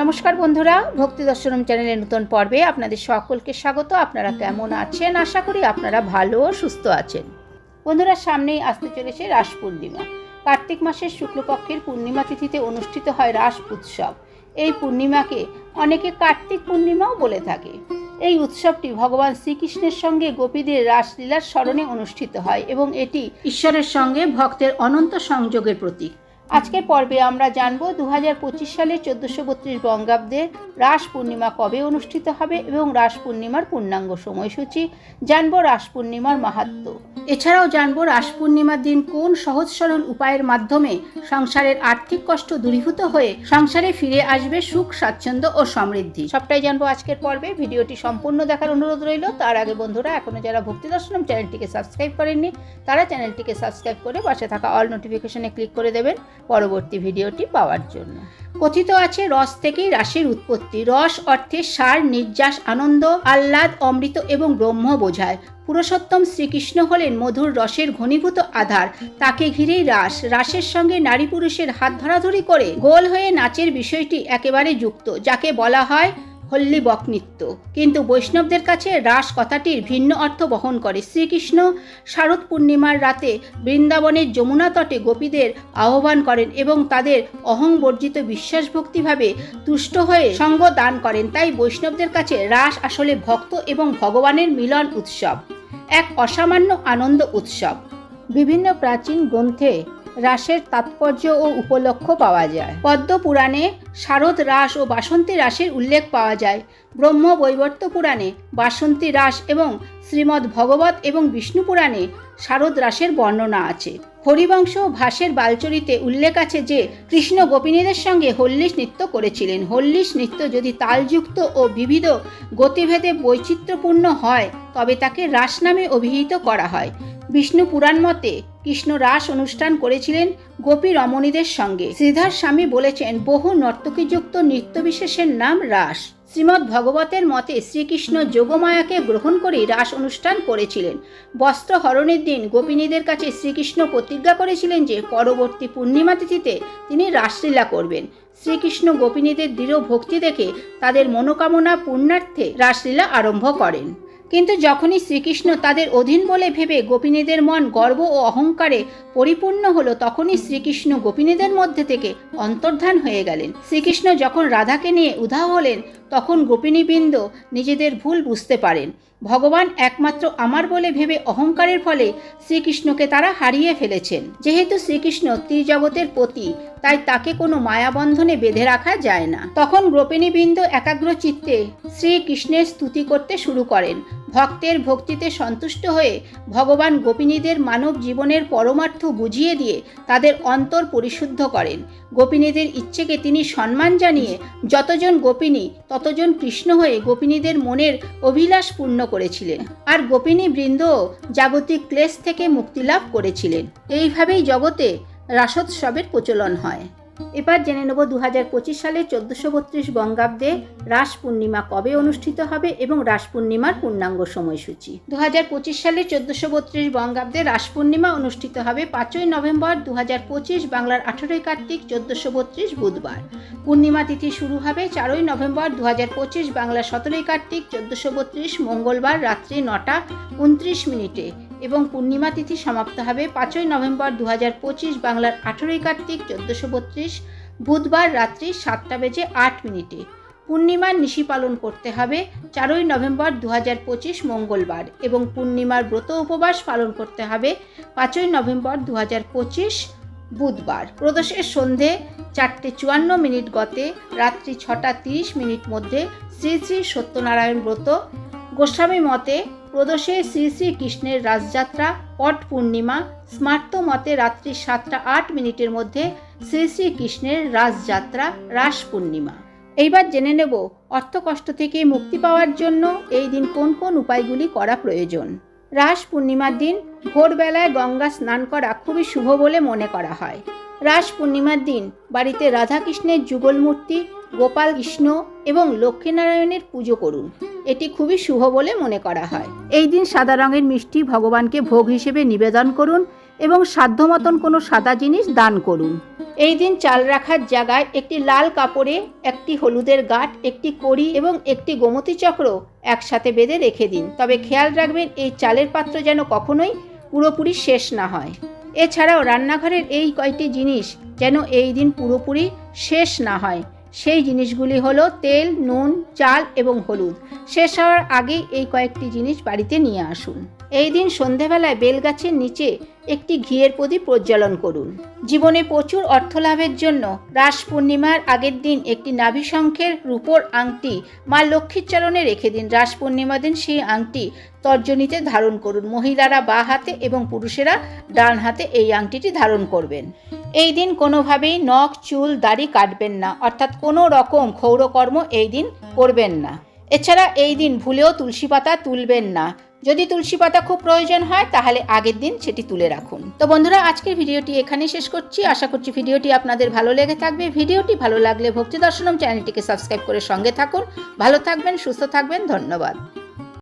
নমস্কার বন্ধুরা, ভক্তি দর্শনম চ্যানেলের নতুন পর্বে আপনাদের সকলকে স্বাগত। আপনারা কেমন আছেন? আশা করি আপনারা ভালো ও সুস্থ আছেন। বন্ধুরা, সামনেই আসতে চলেছে রাস পূর্ণিমা। কার্তিক মাসের শুক্লপক্ষের পূর্ণিমা তিথিতে অনুষ্ঠিত হয় রাস উৎসব। এই পূর্ণিমাকে অনেকে কার্তিক পূর্ণিমাও বলে থাকে। এই উৎসবটি ভগবান শ্রীকৃষ্ণের সঙ্গে গোপীদের রাসলীলার স্মরণে অনুষ্ঠিত হয় এবং এটি ঈশ্বরের সঙ্গে ভক্তের অনন্ত সংযোগের প্রতীক। আজকের পর্বে আমরা জানব দু সালে চোদ্দোশো বত্রিশ বঙ্গাব্দে রাস পূর্ণিমা কবে অনুষ্ঠিত হবে এবং রাস পূর্ণিমার পূর্ণাঙ্গ সময়সূচি, জানব রাস পূর্ণিমার মাহাত্ম্য এছাড়াও জানব রাস পূর্ণিমার দিন কোন সহজ সরল উপায়ের মাধ্যমে সংসারের আর্থিক কষ্ট দূরীভূত হয়ে সংসারে ফিরে আসবে সুখ, স্বাচ্ছন্দ্য ও সমৃদ্ধি। সবটাই জানব আজকের পর্বে। ভিডিওটি সম্পূর্ণ দেখার অনুরোধ রইল। তার আগে বন্ধুরা, এখনও যারা ভক্তি দর্শনম চ্যানেলটিকে সাবস্ক্রাইব করেননি, তারা চ্যানেলটিকে সাবস্ক্রাইব করে পাশে থাকা অল নোটিফিকেশনে ক্লিক করে দেবেন। পরবর্তী ভিডিওটি পাওয়ার জন্য। কথিত আছে, রস থেকেই রাশির উৎপত্তি। রস অর্থে সার, নির্যাস, আনন্দ, আহ্লাদ, অমৃত এবং ব্রহ্ম বোঝায়। পুরুষোত্তম শ্রীকৃষ্ণ হলেন মধুর রসের ঘনীভূত আধার। তাকে ঘিরেই রাস। রাসের সঙ্গে নারী পুরুষের হাত ধরাধরি করে গোল হয়ে নাচের বিষয়টি একেবারে যুক্ত, যাকে বলা হয় হল্লি বক নৃত্য। কিন্তু বৈষ্ণবদের কাছে রাস কথাটির ভিন্ন অর্থ বহন করে। শ্রীকৃষ্ণ শারদ পূর্ণিমার রাতে বৃন্দাবনের যমুনা তটে গোপীদের আহ্বান করেন এবং তাদের অহংবর্জিত বিশ্বাস ভক্তিভাবে তুষ্ট হয়ে সঙ্গ দান করেন। তাই বৈষ্ণবদের কাছে রাস আসলে ভক্ত এবং ভগবানের মিলন উৎসব, এক অসামান্য আনন্দ উৎসব। বিভিন্ন প্রাচীন গ্রন্থে রাসের তাৎপর্য ও উপলক্ষ পাওয়া যায়। পদ্ম পুরাণে শারদ রাস ও বাসন্তী রাসের উল্লেখ পাওয়া যায়। ব্রহ্ম বৈবর্ত পুরাণে বাসন্তী রাস এবং শ্রীমদ্ ভগবত এবং বিষ্ণু পুরাণে শারদ রাসের বর্ণনা আছে। হরিবংশ ভাসের বালচরিতে উল্লেখ আছে যে, কৃষ্ণ গোপিনীদের সঙ্গে হল্লিশ নৃত্য করেছিলেন। হল্লিশ নৃত্য যদি তালযুক্ত ও বিবিধ গতিভেদে বৈচিত্র্যপূর্ণ হয়, তবে তাকে রাস নামে অভিহিত করা হয়। বিষ্ণু পুরাণ মতে কৃষ্ণ রাস অনুষ্ঠান করেছিলেন গোপী রমণীদের সঙ্গে। শ্রীধার স্বামী বলেছেন, বহু নর্তকীযুক্ত নৃত্য বিশেষের নাম রাস। শ্রীমদ্ ভগবতের মতে শ্রীকৃষ্ণ যোগমায়াকে গ্রহণ করেই রাস অনুষ্ঠান করেছিলেন। বস্ত্র হরণের দিন গোপিনীদের কাছে শ্রীকৃষ্ণ প্রতিজ্ঞা করেছিলেন যে, পরবর্তী পূর্ণিমা তিথিতে তিনি রাসলীলা করবেন। শ্রীকৃষ্ণ গোপিনীদের দৃঢ় ভক্তি দেখে তাদের মনোকামনা পূর্ণার্থে রাসলীলা আরম্ভ করেন। কিন্তু যখনই শ্রীকৃষ্ণ তাদের অধীন বলে ভেবে গোপিনীদের মন গর্ব ও অহংকারে পরিপূর্ণ হলো, তখনই শ্রীকৃষ্ণ গোপিনীদের মধ্যে থেকে অন্তর্ধান হয়ে গেলেন। শ্রীকৃষ্ণ যখন রাধাকে নিয়ে উধাও হলেন, তখন গোপিনীবৃন্দ নিজেদের ভুল বুঝতে পারেন। ভগবান একমাত্র আমার বলে ভেবে অহংকারের ফলে শ্রীকৃষ্ণকে তারা হারিয়ে ফেলেছেন। যেহেতু শ্রীকৃষ্ণ ত্রিজগতের পতি, তাই তাকে কোনো মায়াবন্ধনে বেঁধে রাখা যায় না। তখন গোপিনীবৃন্দ একাগ্র চিত্তে শ্রীকৃষ্ণের স্তুতি করতে শুরু করেন। ভক্তের ভক্তিতে সন্তুষ্ট হয়ে ভগবান গোপিনীদের মানব জীবনের পরমার্থ বুঝিয়ে দিয়ে তাদের অন্তর পরিশুদ্ধ করেন। গোপিনীদের ইচ্ছেকে তিনি সম্মান জানিয়ে যতজন গোপিনী, ততজন কৃষ্ণ হয়ে গোপিনীদের মনের অভিলাষ পূর্ণ করেছিলেন। আর গোপিনী বৃন্দ জাগতিক ক্লেশ থেকে মুক্তিলাভ করেছিলেন। এইভাবেই জগতে রাসোৎসবের প্রচলন হয়। এবার জেনে নেব দু হাজার পঁচিশ সালে চোদ্দোশো বত্রিশ বঙ্গাব্দে রাস পূর্ণিমা কবে অনুষ্ঠিত হবে এবং রাস পূর্ণিমার পূর্ণাঙ্গ সময়সূচি। দু হাজার পঁচিশ সালে চোদ্দোশো বত্রিশ বঙ্গাব্দে রাস পূর্ণিমা অনুষ্ঠিত হবে পাঁচই নভেম্বর দু হাজার পঁচিশ বাংলার আঠেরোই কার্তিক চোদ্দোশো বত্রিশ বুধবার। পূর্ণিমা তিথি শুরু হবে চারই নভেম্বর দু হাজার পঁচিশ বাংলার সতেরোই কার্তিক চোদ্দোশো বত্রিশ মঙ্গলবার রাত্রি নটা উনত্রিশ মিনিটে। এবং পূর্ণিমা তিথি সমাপ্ত হবে পাঁচই নভেম্বর দু হাজার পঁচিশ বাংলার আঠেরোই কার্তিক চোদ্দোশো বত্রিশ, বুধবার রাত্রি সাতটা বেজে আট মিনিটে। পূর্ণিমার নিশি পালন করতে হবে চারই নভেম্বর দু হাজার পঁচিশ মঙ্গলবার এবং পূর্ণিমার ব্রত উপবাস পালন করতে হবে পাঁচই নভেম্বর দু হাজার পঁচিশ বুধবার। প্রদোষের সন্ধে চারটে চুয়ান্ন মিনিট গতে রাত্রি ছটা তিরিশ মিনিট মধ্যে শ্রী শ্রী সত্যনারায়ণ ব্রত। গোস্বামী মতে প্রদোষে শ্রী শ্রী কৃষ্ণের রাসযাত্রা পট পূর্ণিমা, স্মার্ত মতে রাত্রি সাতটা আট মিনিটের মধ্যে শ্রী শ্রী কৃষ্ণের রাসযাত্রা রাস পূর্ণিমা। এইবার জেনে নেব, অর্থকষ্ট থেকে মুক্তি পাওয়ার জন্য এই দিন কোন কোন উপায়গুলি করা প্রয়োজন। রাস পূর্ণিমার দিন ভোরবেলায় গঙ্গা স্নান করা খুবই শুভ বলে মনে করা হয়। রাস পূর্ণিমার দিন বাড়িতে রাধাকৃষ্ণের যুগল মূর্তি গোপাল কৃষ্ণ এবং লক্ষ্মীনারায়ণের পুজো করুন। এটি খুবই শুভ বলে মনে করা হয়। এই দিন সাদা রঙের মিষ্টি ভগবানকে ভোগ হিসেবে নিবেদন করুন এবং সাধ্য মতন কোনো সাদা জিনিস দান করুন। এই দিন চাল রাখার জায়গায় একটি লাল কাপড়ে একটি হলুদের গাঁট, একটি কড়ি এবং একটি গোমতী চক্র একসাথে বেঁধে রেখে দিন। তবে খেয়াল রাখবেন, এই চালের পাত্র যেন কখনোই পুরোপুরি শেষ না হয়। এছাড়াও রান্নাঘরের এই কয়টি জিনিস যেন এই দিন পুরোপুরি শেষ না হয়। সেই জিনিসগুলি হলো তেল, নুন, চাল এবং হলুদ। শেষ হওয়ার আগেই এই কয়েকটি জিনিস বাড়িতে নিয়ে আসুন। এই দিন সন্ধেবেলায় বেলগাছের নিচে একটি ঘিয়ের প্রদীপ প্রজ্বলন করুন। জীবনে প্রচুর অর্থ লাভের জন্য রাস পূর্ণিমার আগের দিন একটি নাভিশঙ্খের রূপোর আংটি মা লক্ষ্মীর চরণে রেখে দিন। রাস পূর্ণিমা দিন সেই আংটি তর্জনীতে ধারণ করুন। মহিলারা বা হাতে এবং পুরুষেরা ডান হাতে এই আংটিটি ধারণ করবেন। এই দিন কোনোভাবেই নখ, চুল, দাড়ি কাটবেন না, অর্থাৎ কোনো রকম ক্ষৌরকর্ম এই দিন করবেন না। এছাড়া এই দিন ভুলেও তুলসী পাতা তুলবেন না। যদি তুলসী পাতা খুব প্রয়োজন হয়, তাহলে আগের দিন সেটি তুলে রাখুন। তো বন্ধুরা, আজকের ভিডিওটি এখানে শেষ করছি। আশা করছি ভিডিওটি আপনাদের ভালো লেগে থাকবে। ভিডিওটি ভালো লাগলে ভক্তি দর্শনম চ্যানেলটিকে সাবস্ক্রাইব করে সঙ্গে থাকুন। ভালো থাকবেন, সুস্থ থাকবেন, ধন্যবাদ।